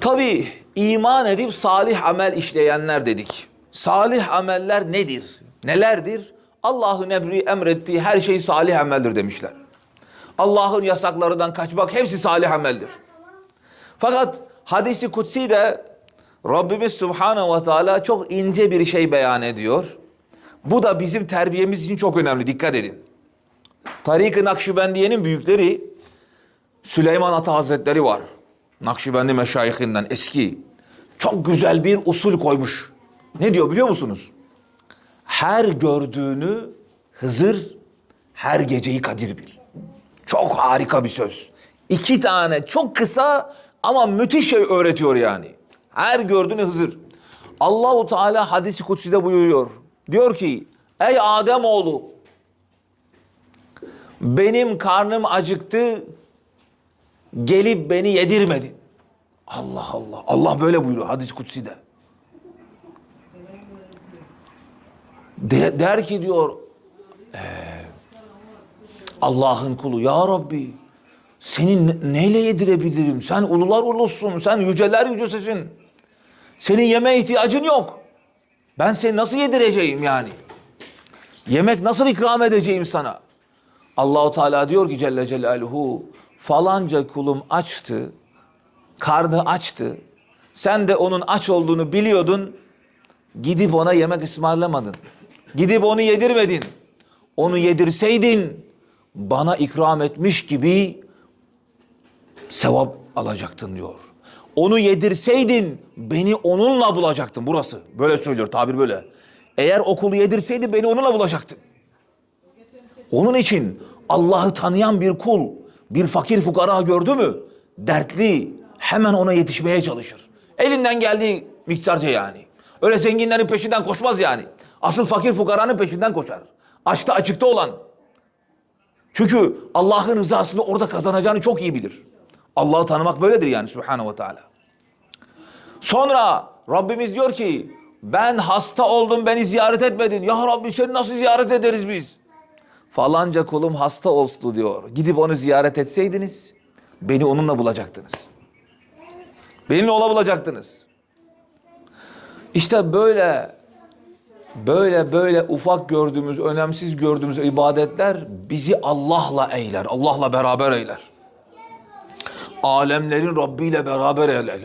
Tabi iman edip salih amel işleyenler dedik. Salih ameller nedir? Nelerdir? Allah'ın emrettiği her şey salih ameldir demişler. Allah'ın yasaklarından kaçmak hepsi salih ameldir. Fakat hadisi kutsi de Rabbimiz Subhanahu ve Teala çok ince bir şey beyan ediyor. Bu da bizim terbiyemiz için çok önemli. Dikkat edin. Tarik-ı Nakşibendiye'nin büyükleri Süleyman Ata Hazretleri var. Nakşibendi meşayihinden eski. Çok güzel bir usul koymuş. Ne diyor biliyor musunuz? Her gördüğünü Hızır, her geceyi Kadir bil. Çok harika bir söz. İki tane çok kısa ama müthiş şey öğretiyor yani. Her gördüğünü Hızır. Allahu Teala hadisi kutsi'de buyuruyor. Diyor ki ey Adem oğlu benim karnım acıktı gelip beni yedirmedin. Allah Allah. Allah böyle buyuruyor hadis kutsi'de. De- der ki diyor "Ee, Allah'ın kulu ya Rabbi seni ne- neyle yedirebilirim? Sen ulular ulusun. Sen yüceler yücesisin. Senin yeme ihtiyacın yok. Ben seni nasıl yedireceğim yani? Yemek nasıl ikram edeceğim sana? Allahu Teala diyor ki Celle Celaluhu falanca kulum açtı. Karnı açtı. Sen de onun aç olduğunu biliyordun. Gidip ona yemek ısmarlamadın. Gidip onu yedirmedin. Onu yedirseydin bana ikram etmiş gibi sevap alacaktın diyor. Onu yedirseydin beni onunla bulacaktın. Burası böyle söylüyor tabir böyle. Eğer okulu yedirseydin beni onunla bulacaktın. Onun için Allah'ı tanıyan bir kul bir fakir fukara gördü mü dertli hemen ona yetişmeye çalışır. Elinden geldiği miktarca yani. Öyle zenginlerin peşinden koşmaz yani. Asıl fakir fukaranın peşinden koşar. Açta açıkta olan. Çünkü Allah'ın rızasını orada kazanacağını çok iyi bilir. Allah'ı tanımak böyledir yani Subhanahu ve Teala. Sonra Rabbimiz diyor ki ben hasta oldum beni ziyaret etmedin. Ya Rabbi seni nasıl ziyaret ederiz biz? Falanca kulum hasta olsun diyor. Gidip onu ziyaret etseydiniz beni onunla bulacaktınız. Benimle ona bulacaktınız. İşte böyle böyle böyle ufak gördüğümüz, önemsiz gördüğümüz ibadetler bizi Allah'la eyler. Allah'la beraber eyler. Alemlerin Rabbi ile beraber eyler.